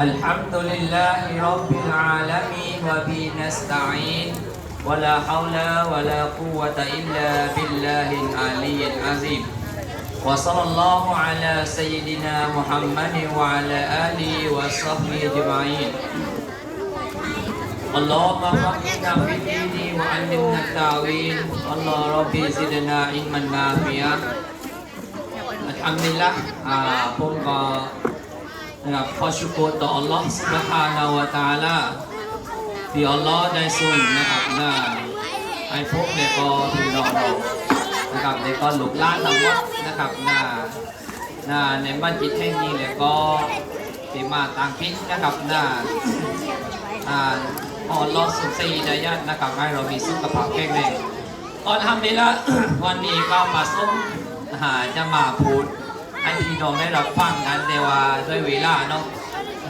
الحمد لله رب العالمين وبه نستعين ولا حول ولا قوة إلا بالله العلي العظيم وصلى الله على سيدنا محمد وعلى آله وصحبه أجمعين اللهم فقهنا في الدين وعلمنا التأويل الله ربي زدنا علما نافعا อัลฮัมดุลิลละอ่าผมก็ นะครับขอชุกรต่ออัลลอฮ์สุบฮานาวตาลาที่อัลลอฮ์ได้ส่งนะครับได้ให้พวกเด็กก็พี่องเรานะครับในกก็หลุกล้านทำวัดนะครับนานาในบ้านจิตแห่งนี้แล้วก็ที่มาต่างพิษนะครับนาอ่าอัลลอฮ์สุซีญาตินะครับให้เรามีสุขภาพแข็งแรงอัลฮัมดุลิลละวันนี้ก็มาส้มหาจะมาพูด ให้พี่น้องได้รับฟังกันแต่ว่าด้วยเวลาเนาะ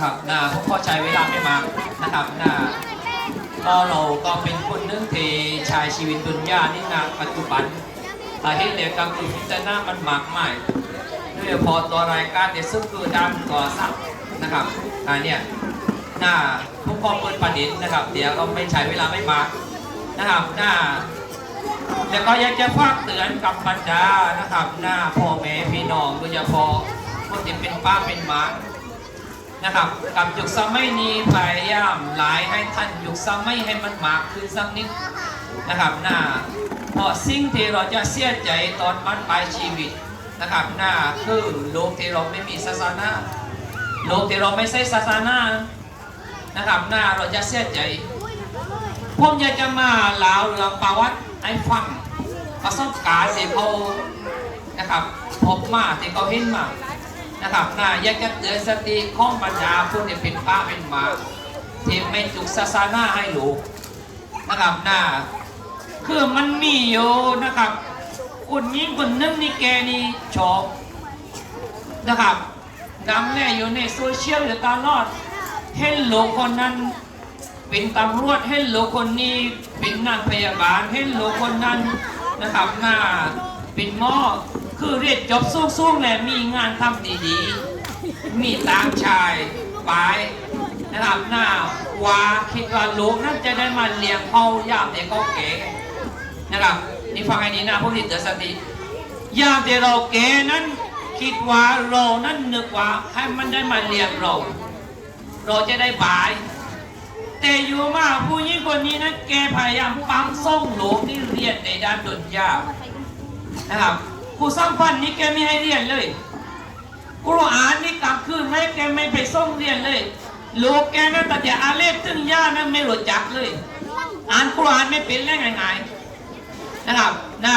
ครับนะพวกพ่อใช้เวลาไม่มากนะครับนะก็เราก็เป็นคนนึงที่ใช้ชีวิตดุนยานี่นะปัจจุบันอาเหตุเดียวกับคือพิจารณามันมากมายโดยเฉพาะตัวรายการเดซึ่งคือด้านก่อสร้างนะครับอันเนี้ยหน้าพวกพ่อเปิดประเด็นนะครับ เดี๋ยวก็ไม่ใช้เวลาไม่มากนะครับหน้า แล้วก็อยากจะฝากเตือนกับบรรดานะครับ หน้าพ่อแม่พี่น้องโดยเฉพาะคนที่เป็นป้าเป็นหมานะครับกับยุคสมัยนี้พยายามหลายให้ท่านยุคสมัยให้มันมากขึ้นสักนิดนะครับหน้าเพราะสิ่งที่เราจะเสียใจตอนมันปลายชีวิตนะครับหน้าคือโลกที่เราไม่มีศาสนาโลกที่เราไม่ใช่ศาสนานะครับหน้าเราจะเสียใจผมอยากจะมาเล่าเรื่องประวัติ ให้ฟังประสบการณ์ที่เขานะครับพบมาที่เขาเห็นมานะครับน่าอยากจะเตือนสติของบรรดาผู้ที่เป็นป้าเป็นมาที่ไม่จุกศาสนาให้หลูกนะครับน่าคือมันมีอยู่นะครับคนยิ่งคนนึงนี่แกนี่ชอบนะครับดังแน่อยู่ในโซเชียลอยู่ตลอดเห็นลูกคนนั้น เป็นตำรวจให้โลคนนี้เป็นนางพยาบาลให้โลคนนั้นนะครับหน้าเป็นหม้อคือเรียนจบสูงๆแหละมีงานทำดีๆ มีตางชายไปนะครับหน้าว่าคิดว่าลูกนั้นจะได้มาเลี้ยงเขายามเด็กเขาเก๋นะครับนี่ฟังให้ดีนะพวกที่เตือนสติยามเด็กเราเก๋นั้นคิดว่าเรานั้นนึกว่าให้มันได้มาเลี้ยงเรา เราจะได้บาย แต่อยู่มาผู้หญิงคนนี้นะแกพยายามปั๊มส่งลูกที่เรียนในด้านดนยานะครับครูสร้างพันนี่แกไม่ให้เรียนเลยกุรอานนี่กลับคืนให้แกไม่ไปส่งเรียนเลยลูกแกนะแต่จะอาเลฟถึงย่านะไม่รู้จักเลย อ่านกุรอานไม่เป็นเรื่องง่ายๆนะครับนะ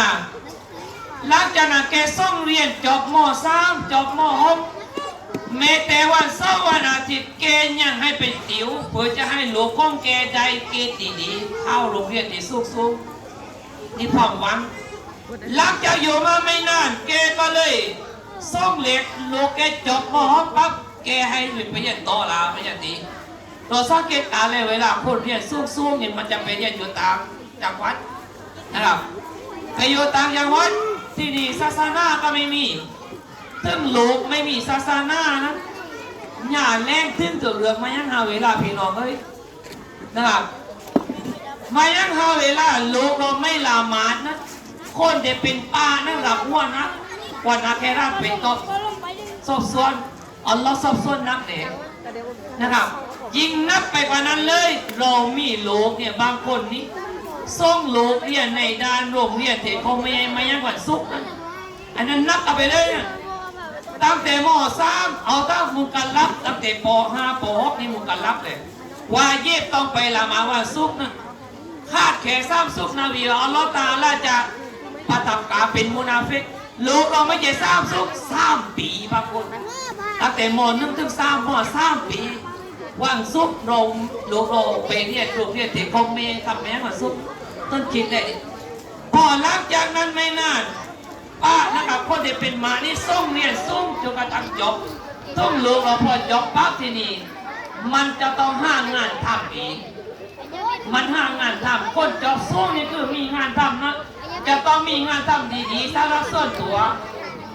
หลังจากนั้นแกส่งเรียนจบม .3 จบม .6 แม้แต่วันเสาร์วันอาทิตย์แกยังให้เป็นติวเพื่อจะให้หลูกของแกได้เกรดดีเข้าโรงเรียนที่สูงๆนี่ความหวังหลังจากอยู่มาไม่นานแกก็เลยส่งเหล็กลูกแกจบม .6 ปั๊บแกให้ไปเรียนต่อลาไปเรียนดีเราสังเกตการเลยเวลาคนเรียนสูงๆเนี่ยมันจะไปเรียนอยู่ตามจังหวัดนะครับไปอยู่ตางจังหวัดที่นี่ศาสนาก็ไม่มี ซึ่งลูกไม่มีศาสนานะอย่าแรงขึ้นตัวเรืองมายังหาเวลาพี่น้องเอ้ยนะครับมายังหาเวลาลูกเราไม่ละหมาดนะคนเด็เป็นป้านั่นหลับอ้วนนะวันอาแคราเป็นก็สอบสวนอัลลอฮ์สอบสวนนักเด็กนะครับยิ่งนับไปกว่านั้นเลย เรามีลูกเนี่ยบางคนนี่ส่งลูกเรียนในด้านโรงเรียนเทคงไม่ไม่ยังกว่าสุกนะอันนั้นนับเอาไปเลยนะ ตั้งแต่ม .3 เอาตั้งมุกันลับตั้งแต่ป .5 ป .6 นี่มุกันลับเลยว่าเย็บต้องไปละมาว่าซุกนะคาดแขนซ้ำซุกนาวีอัลลอฮ์ตาลาจะประทับกาเป็นมุนาฟิกลูกเราไม่ใช่ซ้ำซุกสามปีบางคนตั้งแต่ม .1 ถึง3ม .3 ปีว่างซุกโรงลูกเราไปเรียนโรงเรียนเด็กคงเมย์ทำแม่งว่าซุกต้นคิดเลยพอหลังจากนั้นไม่นาน ป้านะครับคนที่เป็นมานี่ส่งเรียนส่งจนกระทั่งจบต้องลูกเราพอจบปั๊บที่นี่มันจะต้องห้างานทำอีกมันห้างานทำคนจบส่งนี่คือมีงานทำนะจะต้องมีงานทำดีๆสำหรับส่วนตัว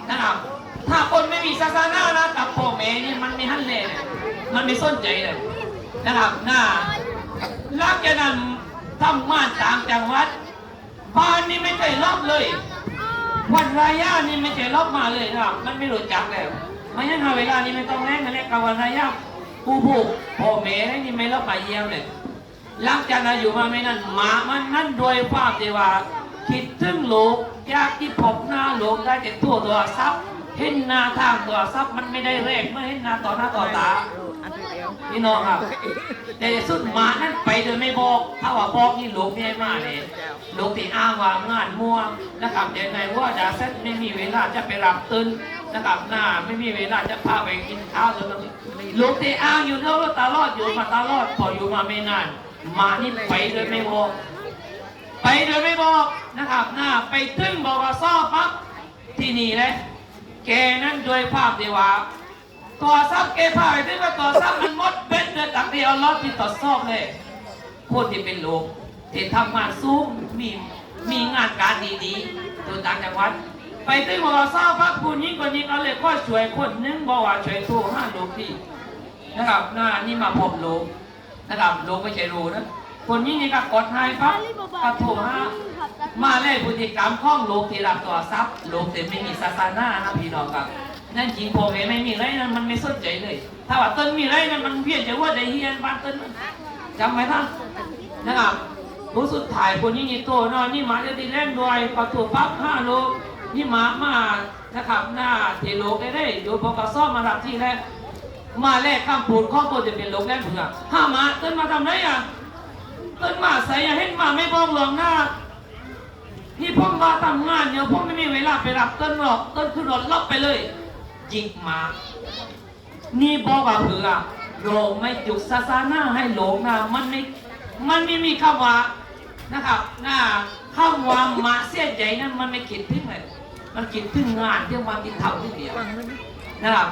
นะครับถ้าคนไม่มีศาสนานะกับพ่อแม่นี่มันไม่หันเลยมันไม่สนใจเลยนะครับหน้าหลังจากนั้นทำงานต่างจังหวัดบ้านนี่ไม่เคยล็อกเลย วันรายานี่ไม่เคยล็อกมาเลยนะครับมันไม่รู้จักแล้วไม่งั้นหาเวลานี่ไม่ต้องแรงกันแล้วกับวันรายาผู้ผูกพ่อแม่นี่ไม่ล็อกมาเยี่ยมเลยหลังจากนั้นอยู่มาไม่นานหมามันนั่นโดวยความที่ว่าคิดถึงลูกอยากที่พบหน้าลูกได้แต่ตัวตัวซับเห็นหน้าทางตัวซับมันไม่ได้เรกไม่เห็นหน้าต่อหน้าต่อตาพี่น้องครับ แต่สุดหมานั้นไปโดยไม่บอกถ้าว่าบอกนี่หลูกไม่ให้มาเลยหลูกที่อ้างว่างานมั่วนะครับเดี๋ยวไงว่าดาเซ็ตไม่มีเวลาจะไปรับตื่นนะครับหน้าไม่มีเวลาจะพาไปกินข้าวหรืออะไรลูกที่อ้างอยู่แล้วตลอดอยู่มาตลอดพออยู่มาไม่นานหมานี่ไปโดยไม่บอกไปโดยไม่บอกนะครับหน้าไปตึ้งบอกว่าซ่อปั๊บที่นี่เลยแกนั้นโดยภาพที่ว่าตัวซับแกพาไปถึงว่าตัวซับมั อนตักที่เอาล็อที่ตรวจสอบเลยพูดที่เป็นโลกที่ทำงานสูงมีมีงานการดีๆตัวต่างจังหวัด ไปถึงบอกว่าซ่อพักผู้หญิงคนนี้ก็เลยก็ช่วยคนนึงบอกว่าช่วยตัวห้าลูกที่นะครับหน้านี่มาพบโลกนะครับโลกไม่ใช่รู้นะคนนี้นี่ก็กดให้ปั๊บก็โทรห้ามาเล่นพฤติกรรมข้องโลกที่รับตัวทรัพย์โลกที่ไม่มีศาสนานะพี่น้องครับ นั่นจริงพ่อแม่ไม่มีไรนั้นมันไม่สนใจเลย ถ้าว่าต้นมีไรนั้นมันเพี้ยนจะว่าได้เฮียนบ้านต้นมันจำไหมท่านนะครับผู้สุดท้ายคนนี้นี่โตนอนนี่หมาจะตีเล่นด้วยประตูปั๊บห้าโลนี่หมามานะครับหน้าเทโลกได้ได้อยู่พอกระซ่อมมารับที่แรกมาแรกข้ามปูนข้อตัวจะเป็นโลกแรกเผือกห้าหมาต้นมาทำไรอะต้นมาใส่ยาเห็นหมาไม่บ้องหลงหน้านี่พ่อมาทำงานเนี่ยพ่อไม่มีเวลาไปรับต้นหรอกต้นขึ้นรถล็อกไปเลย จิกหมา นี่บอกว่าเผื่อโรงไม่จุกซาซาหน้าให้หลงนะมันไม่มันไม่มีคำว่านะครับน้าคำว่าหมาเสียใจนั้นมันไม่คิดถึงเลยมันคิดถึงงานที่มันที่ทำที่เดียวนะครับ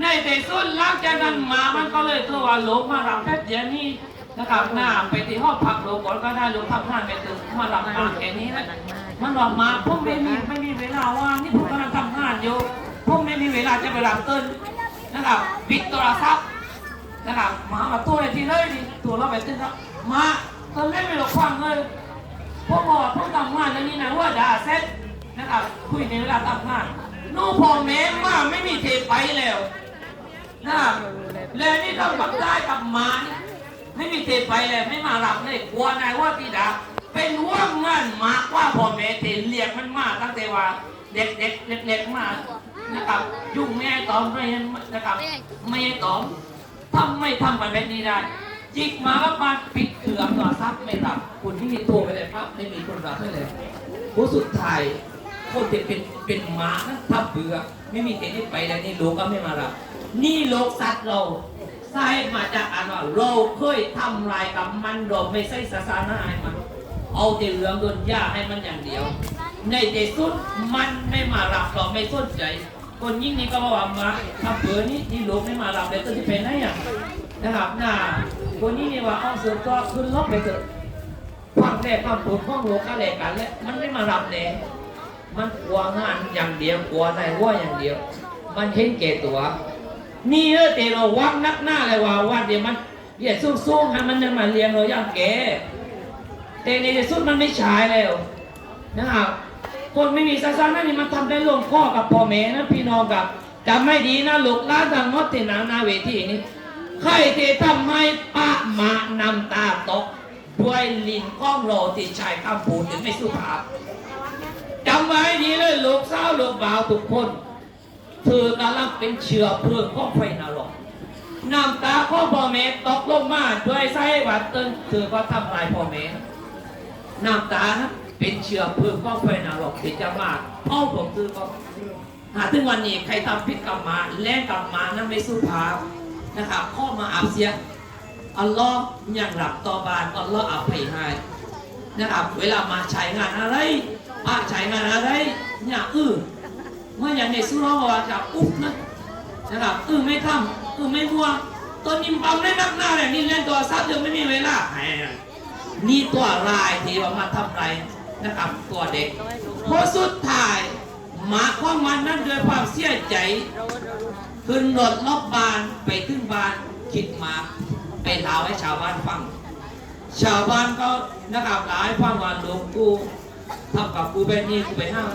ในแต่สุดหลังจากนั้นหมามันก็เลยตัวว่าหลงมารับแป๊บเดียวนี่นะครับหน้าไปที่ห้องพักหลงก่อนก็ได้หลงทำงานไปถึงมารับมาแค่นี้นะมันบอกมาผมไม่มีไม่มีเวลาว่างนี่ผมกำลังทำงานอยู่ มไม่มีเวลาจะไปรับต้นนะครับปิดโทรศัพท์นะครับมามาตัวไอ้ที่เลยดิตัวเราไปตึ้งครับมาต้นเล่ไม่หลอกฟังเลยผมอกว่าผมทำงานแล้วนี่นะว่าด่าเซ็ตนะครับคุยในเวลาทำงานนู่นพ่อแม่มาไม่มีเทไปแล้วนะครับแล้วนี่ต้องบักได้กับมานี่ไม่มีเทไปเลยไม่มารับเลยกลัวนายว่าที่ดาเป็นห่วงงานมากว่าพ่อแม่ที่เรียกมันมาตั้งแต่ว่าเด็กเด็กเล็กเล็กมา นะครับ ยุ่งแม่ตอมไม่ให้นะครับ ไม่ให้ตอมทำไม่ทำมันแบบนี้ได้ จิกมาแล้วมาปิดเครื่องต่อซับไม่รับคุณที่มีตัวไปเลยครับไม่มีคนรับให้เลยผู้สุดท้ายคนที่เป็นเป็นหมานะถ้าเบื่อไม่มีเต็ที่ไปแล้วนี่โลกก็ไม่มารับนี่โลกสัตว์เราสาเหตุมาจากอันว่าเราเคยทำลายกับมันเราไม่ใช่ศาสนาให้มัน เอาแต่เหลืองโดนย่าให้มันอย่างเดียว ในที่สุดมันไม่มารับเราไม่สนใจ คนยิ่งนี้ก็บอกว่ามาถ้าเบื่อนี่นี่ลูกไม่มารับเลยต้นที่เป็นได้อย่างนะครับน้าคนนี้นี่ว่าเอาเสือตัวขึ้นรถไปเถอะความแรกความปวดข้องโลกอะไรกันแล้วมันไม่มารับเลยมันกลัวงานอย่างเดียวกลัวนายว่าอย่างเดียว มันเห็นแกตัว นี่เออแต่เราวัดนักหน้าเลยว่าว่าเดี๋ยวมันเดี๋ยวสู้ๆให้มันจะมาเลี้ยงเราอย่างแกแต่ในที่สุดมันไม่ใช้แล้วนะครับ คนไม่มีศาสนานี่มันทำได้ลงข้อกับพ่อแม่นะพี่น้องกับจำไม่ดีนะลูกล้านทางมดที่หนาหนาเวทีนี้ใครที่ทำให้ปะมานำตาตกด้วยลิ้นข้องโรที่ชายคำพูดถึงไม่สุภาพจำไว้ดีเลยลูกสาวลูกบ่าวทุกคนเธอกำลังเป็นเชื้อเพลิงของไฟนรกน้ำตาของพ่อแม่ตกลงมาด้วยไส้หวัดตึนคือก็ทำลายพ่อแม่น้ำตานะ เป็นเชื้อเพลิงของไฟนรกที่จะมาเผาผมคือก็หาถึงวันนี้ใครทำผิดกรรมมาแล่กรรมมานั้นไม่สุภาพนะครับข้อมาอับเสียอัลลอฮ์ยังหลับต่อบานอัลลอฮ์อภัยให้นะครับเวลามาใช้งานอะไรป้าใช้งานอะไรเนี่ยเออเมื่ออย่างในสุราวาจะอุ๊บนะนะครับเออไม่ทำเออไม่มัวตัวนิมปั๊มได้นักหน้าเลยนี่เล่นตัวซับยังไม่มีเวลาแหมนี่ตัวลายที่ว่ามาทำไร นะครับตัวเด็กเพราะสุดท้าย หมาของมันนั่นด้วยความเสียใจ ขึ้นรถลบบานไปถึงบ้านคิดมาไปเล่าให้ชาวบ้านฟัง ชาวบ้านก็นะครับหลายฟังว่าหลวงกูทำกับกูแบบนี้กูไปห้าม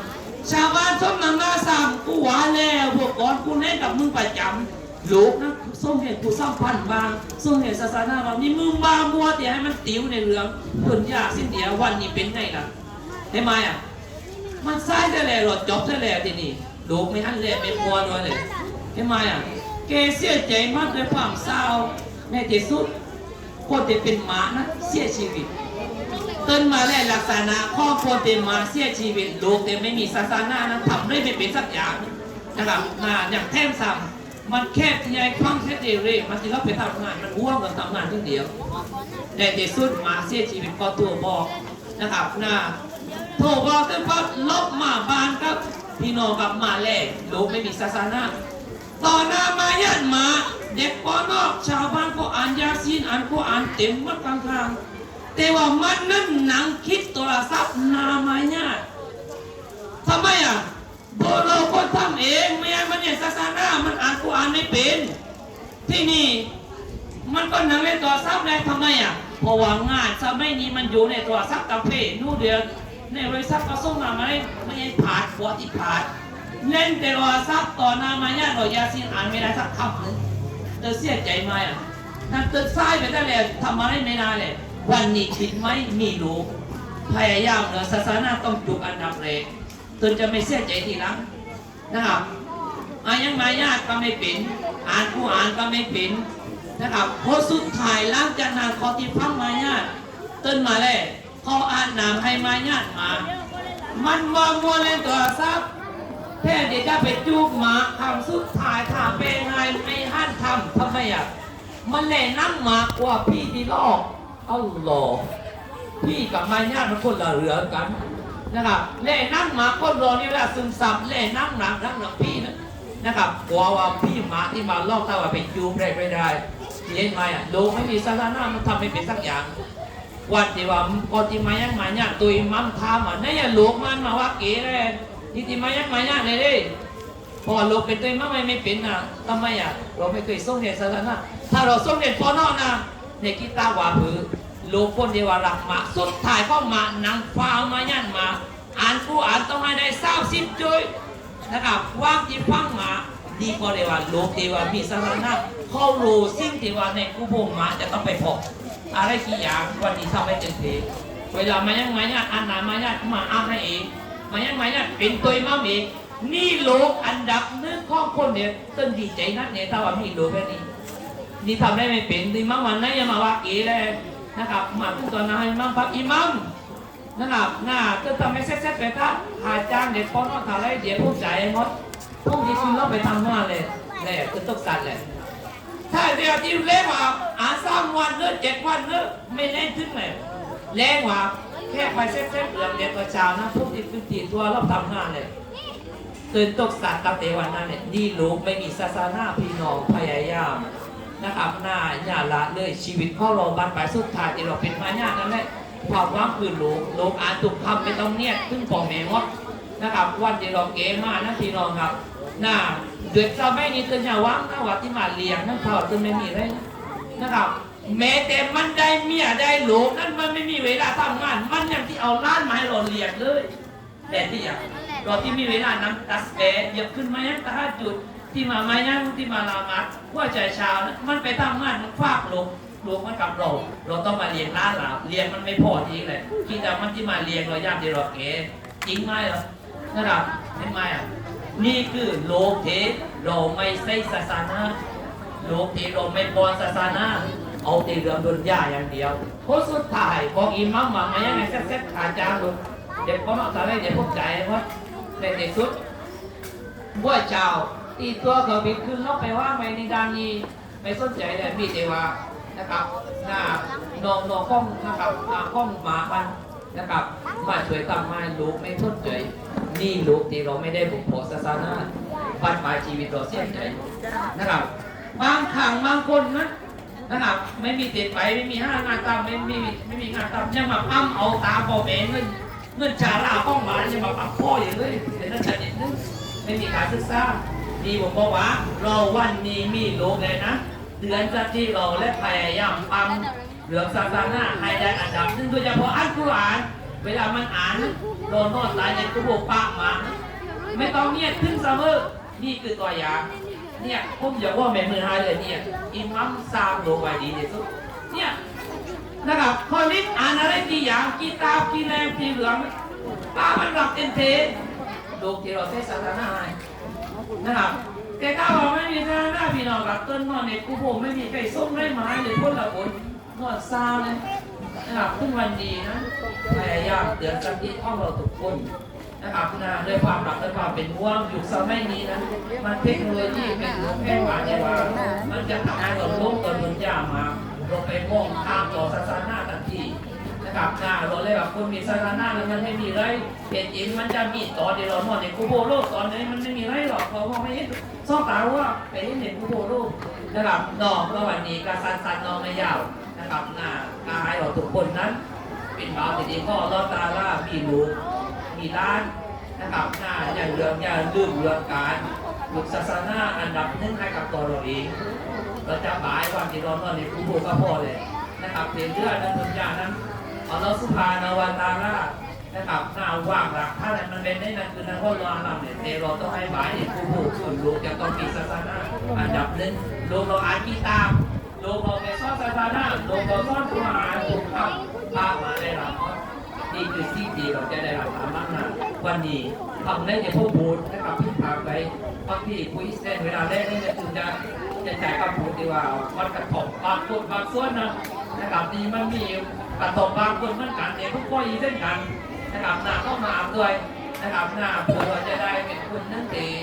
ชาวบ้านส้มนำหน้าสามกูหวานแล้วพวกก่อนกูเล่นกับมึงประจำลูกนะส้มเห็นกูซ้ำพันบางส้มเห็นศาสนาบางนี่มึงบางมัวแต่ให้มันติ๋วในเรื่องเพิ่นยากสิ้นเดียววันนี้เป็นไงล่ะ เห็นไหมอะ มันซ้ายได้แล้วหลอดจบได้แล้วทีนี้ลูกไม่หันเลยไม่มัวน้อยเลยเห็นไหมอะเกเสียใจมากเลยความเศร้าแม่ที่สุดคนที่เป็นหมานะเสียชีวิตต้นมาแล้ลักษณะข้อคนที่มาเสียชีวิตลูกแต่ไม่มีศาสนานั้นทำได้ไม่เป็นสักอย่างนะครับนาอย่างแท่นซ้ำมันแคบที่ใหญ่คล่องแค่เดเรมันจะรับไปทำงานมันว่วงกันทำงานทีเดียวแต่ที่สุดหมาเสียชีวิตก็ตัวบอกนะครับนา โทรบอกแต่ปั๊บลบหมาบานครับ พี่น้องกับมาแลกลูกไม่มีศาสนาต่อหน้ามายันมาเด็กปอนอกชาวบ้านก็อ่านยาซีนอ่านก็อ่านเต็มมัดกลางทางแต่ว่ามันนั่นหนังคิดโทรศัพท์นามาญาติทำไมอะโบเราคนทำเองไม่ใช่มันเนี่ยศาสนามันอ่านก็อ่านไม่เป็น ที่นี่มันก็นั่งเล่นโทรศัพท์ได้ทำไมอะเพราะว่างานสมัยนี้มันอยู่ในโทรศัพท์กาแฟนู่นเดียว ในบริษัทก็ส่งมาไหมไม่ใช่ผ่านหัวที่ผ่านเล่นแต่โทรศัพท์ต่อนามาญาติเรายาซีนอ่านไม่ได้สักคำเลยเธอเสียใจไหมอะนั่นตึกซ้ายไปได้เลยทำอะไรไม่ได้เลยวันนี้คิดไหมมีลูกพยายามเนอะศาสนาต้องจุกอันดับแรกเธอจะไม่เสียใจทีหลังนะครับอายังมาญาติก็ไม่เป็นอ่านผู้อ่านก็ไม่เป็นนะครับโพสุดท้ายล้างจากนั้นขอที่ฟังมาญาติตื่นมาเลย เขาอ่านนามให้มาญาติมา มันว่ามัวเล่นโทรศัพท์แค่เดี๋ยวจะไปจูบหมาคำสุดท้ายถามเป็นไงไม่หันทำทำไมอะมันแหล่นั่งหมากว่าพี่ที่ลอกเอาหลอพี่กับมายาติมันคนละเรือกันนะครับแหล่นั่งหมาคนรอนี่เวลาซึมซับแหล่นั่งหนักนั่งหนักพี่นะนะครับกลัวว่าพี่หมาที่มาลอกถ้าว่าไปจูบได้ไม่ได้เห็นไหมอะโลไม่มีศาสนามันทำไม่เป็นสักอย่าง วันที่ว่าปฏิมายังมาเนี่ยตุยมั่มทามอะนี่อย่าหลวกมันมาว่าเก๋เลยนี่ที่มายังมาเนี่ยเลยดิพอเราเป็นตุยมั่มไม่ไม่เป็นนะทำไมอะเราไม่เคยส่งเรียนศาสนาถ้าเราส่งเรียนปอนอนะในกีตาร์ว่าผือโลกคนเดียวว่ารักมาสุดท้ายก็มานังฟ้ามายันมาอ่านกูอ่านต้องให้ได้เศร้าสิบจุยนะครับว่างที่ฟังมาดีกว่าเดียว่าโลกเดียวว่ามีศาสนาเขารู้สิ่งที่ว่าในกูพงมาจะต้องไปพบ อะไรกี่อย่างวันนี้ทำให้เต็มที่เวลามายังมาเนี่ยอ่านนามาเนี่ยมาอ่านให้เองมายังมาเนี่ยเป็นตัวมั่มเองนี่โลกอันดับหนึ่งของคนเนี่ยต้นดีใจนักเนี่ยถ้าว่ามีโลกแบบนี้นี่ทำได้ไม่เป็นดีมั่งวันนั้นยังมาว่าเก๋เลยนะครับมาถึงตอนนั้นให้มั่งพักอิมั่มนะครับหน้าจะทำให้เซ็ตๆไปท่าหาจ้างเด็กป้อนนอถ่ายไรเดี๋ยวพวกจ่ายหมดพวกนี้คือเราไปทำงานเลยแหละคือต้องสัตว์เลย ถ้าเดียวที่เล่นว่าอาสามวันเลิกเจ็ดวันเลิกไม่เล่นถึงเลยเล่นว่าแค่ไปเซ็ตเซ็ตเหลืองเดียวกับเช้านะพวกที่คือตีตัวเราทำงานเลยตื่นตกสัตว์ตั้งแต่วันนั้นเนี่ยนี่ลูกไม่มีศาสนาพี่น้องพยายามนะครับหน้าหน้าละเลยชีวิตเข้าเราบันปลายสุดท้ายที่เราเป็นมาญาตินั่นแหละความหว่างคือลูกลูกอ่านตุกคำไม่ต้องเนี่ยขึ้นปอแม่มดนะครับวันที่เราเก๋มากนะพี่น้องครับหน่า เด็กเราไม่นี่ตัวอย่าว่างนะว่าที่มาเลี้ยงนั่นเขาตัวไม่มีเลยนะครับแม้แต่มันได้เมียได้ลูกนั่นมันไม่มีเวลาทำงาน มันยังที่เอาล้านไม้เราเลี้ยงเลยแต่ที่อย่างเราที่มีเวลานั้นตัสเตะอย่าขึ้นมายังตาจุดที่มามายังที่มาลามัดว่าใจชานะมันไปทำงานมันฟากลูกลูกมันกับเราเราต้องมาเลี้ยงล้านเราเลี้ยงมันไม่พอทีเลยคิดแต่มันที่มาเลี้ยงเรายากที่เราเก๋จริงไหมเหรอนะครับเห็นไหมอะ นี่คือโลกทีเราไม่ใช่ศาสนาโลกทีเราไม่ปอนศาสนาเอาต่เรื่องดุนยาอย่างเดียวเพราะสุดท้ายบอกอิมัมมามายังไงเซ็ตๆอาจารย์ดูเด็กก็มาสอนเดี๋ยวพวกใจว่าในที่สุดว่าเจ้าตีตัวเขาบิดขึ้นลบไปว่าไม่ในดานนี้ไม่สนใจเลยมีแต่ว่านะครับหน้านองนองข้องนะครับหน้าข้องหมามันนะครับ มาช่วยทำให้ลูกไม่สนใจ นี่ลูกที่เราไม่ได้บุกโผศาสนาบัดปลายชีวิตเราเสียใจนะครับบางครั้งบางคนนะนะครับไม่มีติดไปไม่มีห้างานทำไม่มีไม่มีงานทำยังมาปั้มเอาตาพ่อแม่เงินเงินชาลาห้องหมายังมาปั้มพ่ออย่างเลยเป็นนักชนิดนึงไม่มีการศึกษาดีผมบอกว่า เราวันนี้มีลูกเลยนะเดือนจะที่เราและพยายามปั๊มเหลืองศาสนาให้ได้อันดับหนึ่งโดยเฉพาะอัลกุรอาน เวลามันอ่านโดนโนอดตายในกุโบปากมา ไม่ต้องเนี่ยขึ้นเสมอนี่คือตัวอย่างเนี่ยผมอยากว่าแม่มือหายเลยเนี่ยอิมัมซามโลไวดีที่สุดเนี่ยนะครับพอนิดอ่านอะไรกี่อย่างกี่ตากี่แรงกี่เหลืองตามันหลับเต็มเทลูกที่เราใช้ศาสนาให้นะครับแต่ถ้าเราไม่มีศาสนาพี่น้องกับต้นนอนในกูโบไม่มีใครส้มได้ไม้เลยพ้นละคนนอนซาเลยนะครับทุกวันดีนะ พยายามเตือนสติของเราทุกคนนะครับนะด้วยความรักและความเป็นห่วงยุคสมัยนี้นะมันเทคโนโลยีเป็นหัวแพร่หวานในว่า มันจะทำให้เราโลกตัวมันยากมาเราไปมองข้ามต่อศาสนาทันทีนะครับนะเราเลยแบบคนมีศาสนาแล้วมันไม่มีไรเป็นจริงมันจะมีตอนที่เรานอนในกูโบโลกตอนนี้มันไม่มีไรหรอกเพราะว่าไม่เห็นซ่องตาว่าไปเห็นในกูโบโลกนะครับนอกก็วันนี้การสั้นๆนองไม่ยาวนะครับนะกายเราทุกคนนั้น เป็นบาวที่ดีพ่อรอตาล่ามีลูกมีร้านนะครับหน้าอย่างเรื่องอย่าลืมเรื่องการหลุกศาสนาอันดับหนึ่งให้กับตัวเราเองเราจะบายควันที่เรานอนในคูโบก็พอเลยนะครับเพียงเรื่องนั้นทุกอย่างนั้นอัลลอฮฺสุภานาวาตาล่านะครับหน้าว่างหลักถ้านั้นมันเป็นได้นั่นคือนั่นก็รอเราเนี่ยแต่เราต้องให้บายในคูโบส่วนลูกจะต้องมีศาสนาอันดับหนึ่งลูกเราอ่านกีตาร์ลูกเราไปสอนศาสนาลูกเราสอนกุรอานลูกเราพามาได้รับ นี่คือสิ่งที่เราจะได้รับความมากนะวันนี้ทำได้ในพวกบูธนะครับที่พาไปบางที่คุยเส้นเวลาแรกนี่จะถึงจะจะจ่ายคำพูดที่ว่ามันกระทบบางคนบางส่วนนะนะครับนี่มันมีกระทบบางคนมือนกันเนี่ยพวกก็อีเส้นกันนะครับหน้าเข้ามาด้วยนะครับหน้าเพื่อจะได้เป็นคนนั่นเอง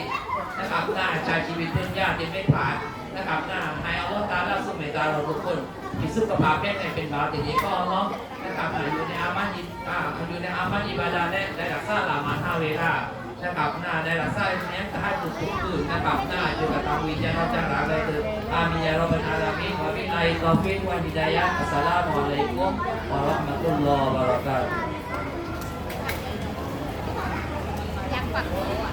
นะครับหน้าใช้ชีวิตเป็นญาติไม่ผ่าน นะครับหน้าให้อัลลอฮฺตาลาสุเมตตาเราทุกคนมีสุขภาพแข็งแรงเป็นบาทีนี้ก็อัลลอฮ์นะครับอยู่ในอามันอิอ่าอยู่ในอามันอิบาดาได้ได้รักษาลามาห้าเวลานะครับหน้าได้รักษาเนี้ยจะให้ทุกทุกคืนนะครับหน้าอยู่กับทางวิญญาณจาระเลยคืออามิยาโรบันอาลามิวะบิไลตอฟิกวะฮิดายะอัสสลามุอะลัยกุมวะเราะห์มะตุลลอฮ์วะบะเราะกาตุฮ์ยังปักโลอะ